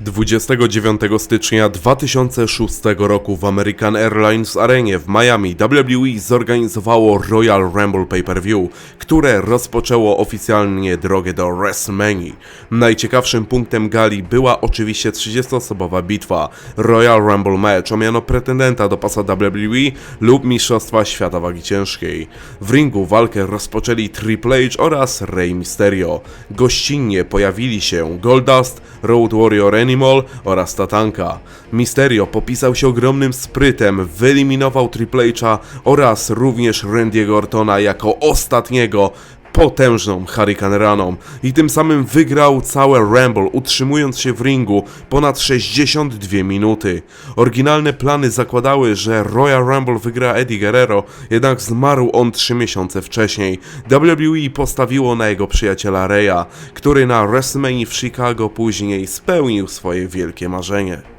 29 stycznia 2006 roku w American Airlines Arenie w Miami WWE zorganizowało Royal Rumble Pay-Per-View, które rozpoczęło oficjalnie drogę do WrestleMania. Najciekawszym punktem gali była oczywiście 30-osobowa bitwa Royal Rumble Match o miano pretendenta do pasa WWE lub Mistrzostwa Świata Wagi Ciężkiej. W ringu walkę rozpoczęli Triple H oraz Rey Mysterio. Gościnnie pojawili się Goldust, Road Warrior Animal oraz Tatanka. Mysterio popisał się ogromnym sprytem, wyeliminował Triple H'a oraz również Randy'ego Ortona jako ostatniego potężną Hurricane Raną i tym samym wygrał całe Rumble, utrzymując się w ringu ponad 62 minuty. Oryginalne plany zakładały, że Royal Rumble wygra Eddie Guerrero, jednak zmarł on 3 miesiące wcześniej. WWE postawiło na jego przyjaciela Reya, który na WrestleMania w Chicago później spełnił swoje wielkie marzenie.